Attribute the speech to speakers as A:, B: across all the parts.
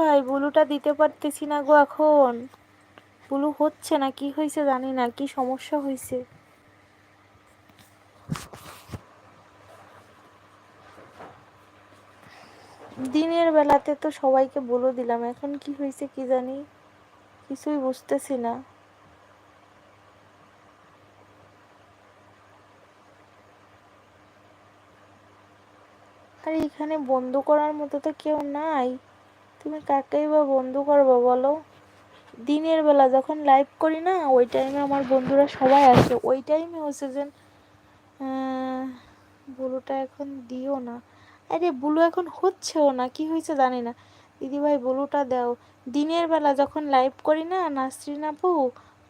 A: ভাই, বুলুটা দিতে পারতেছি না গো এখন। বুলু হচ্ছে না, কি হয়েছে জানি না, কি সমস্যা হয়েছে? দিনের বেলাতে তো সবাইকে বলে দিলাম, এখন কি হয়েছে কি জানি? কিছুই বুঝতেছি না। আর এখানে বন্ধ করার মতো তো কেউ নাই। তুমি কাকেই বা বন্ধু করব বলো? দিনের বেলা যখন লাইভ করি না, ওই টাইমে আমার বন্ধুরা সবাই আসে। ওই টাইমে হচ্ছে যে বুলুটা এখন দিও না। আরে বুলু এখন হচ্ছেও না, কি হয়েছে জানি না। দিদিভাই, বুলুটা দাও। দিনের বেলা যখন লাইভ করি না, নাসরিন আপু,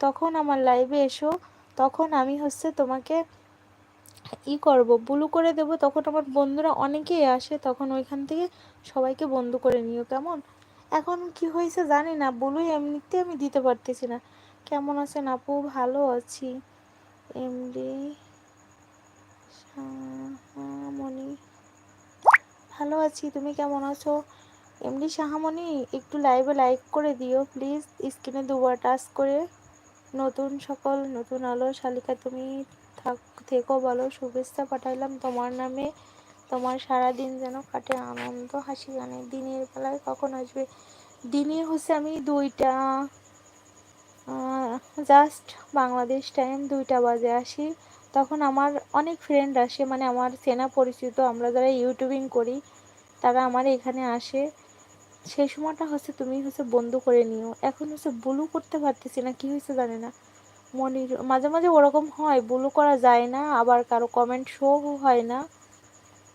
A: তখন আমার লাইভে এসো। তখন আমি হচ্ছে তোমাকে ই করব? ব্লু করে দেব, তখন আমার বন্ধুরা অনেকেই আসে, তখন ওইখান থেকে সবাইকে বন্ধু করে নিও, কেমন? এখন কি হয়েছে জানি না, ব্লু এমনিতে আমি দিতে পারতেছি না। কেমন আছেন আপু? ভালো আছি। এমডি শাহামণি ভালো আছি, তুমি কেমন আছো? এমডি শাহামণি একটু লাইভে লাইক করে দিও প্লিজ স্ক্রিনে দুবার টাচ করে, নতুন সকল, নতুন আলো, শালিকা, তুমি থাক বলো, শুভেচ্ছা পাঠাইলাম তোমার নামে। তোমার সারা দিন যেন কাটে আনন্দ, হাসি গানে। দিনের বেলায় কখন আসবে? দিনে হচ্ছে আমি দুইটা। জাস্ট বাংলাদেশ টাইম দুইটা বাজে আসি। তখন আমার অনেক ফ্রেন্ড আসে মানে আমার চেনা পরিচিত, আমরা যারা ইউটিউবিং করি, তারা আমার এখানে আসে। সেই সময়টা হচ্ছে তুমি হচ্ছে বন্ধ করে নিও। এখন হচ্ছে ব্লু করতে পারতেছি না, কি হয়েছে জানে না। মনির, মাঝে মাঝে ওরকম হয় ব্লু করা যায় না, আবার কারও কমেন্ট শো হয় না।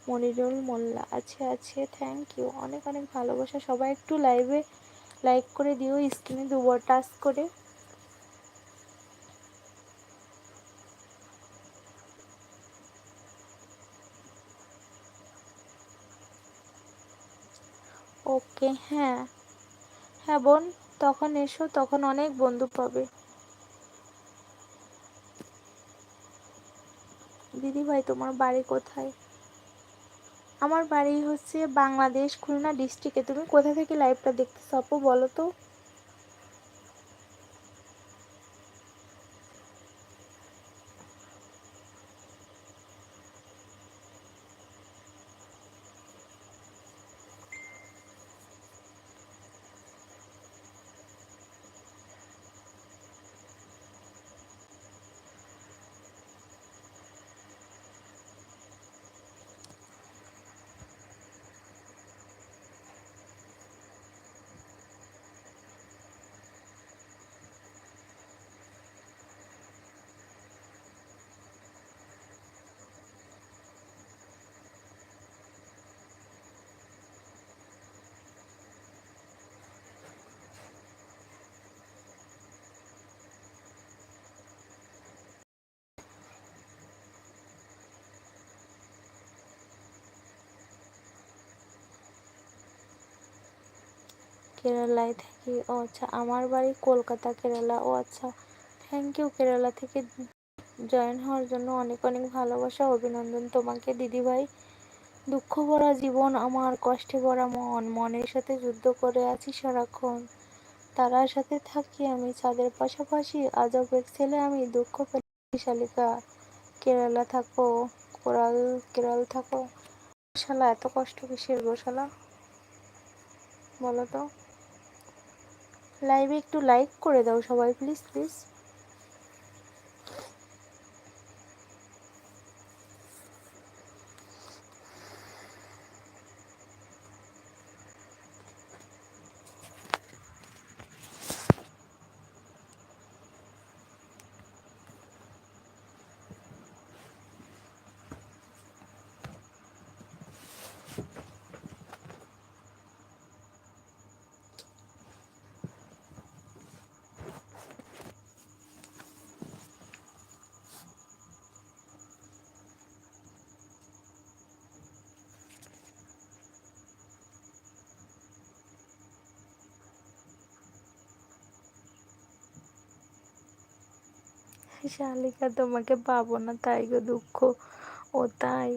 A: মনিরুল মোল্লা, আছে আছে থ্যাংক ইউ অনেক অনেক ভালোবাসা। সবাই একটু লাইভে লাইক করে দিও স্ক্রিনে দুবার টাচ করে। ওকে হ্যাঁ। হ্যাঁ বোন, তখন এসো, তখন অনেক বন্ধু পাবে। দিদি ভাই তোমার বাড়ি কোথায়? আমার বাড়ি হচ্ছে বাংলাদেশ খুলনা ডিস্ট্রিক্টে তুমি কোথা থেকে লাইভটা দেখতেছো? আপু, বলো তো। কেরালায় থাকি। ও আচ্ছা আমার বাড়ি কলকাতা, কেরালা। ও আচ্ছা থ্যাংক ইউ কেরালা থেকে জয়েন হওয়ার জন্য অনেক অনেক ভালোবাসা, অভিনন্দন তোমাকে। দিদিভাই, দুঃখ ভরা জীবন, আমার কষ্টে ভরা মন, মনের সাথে যুদ্ধ করে আছি সারাক্ষণ। তারার সাথে থাকি আমি চাঁদের পাশাপাশি আজব এক ছেলে আমি, দুঃখ পেলে শালিকা কেরালা থাকো, কোরাল, কেরাল থাকো। শালা, এত কষ্ট কিসের গোশালা বলো তো। লাইভে একটু লাইক করে দাও সবাই প্লিজ প্লিজ শালিকা তোমাকে পাবো না তাই গো দুঃখ। ও তাই।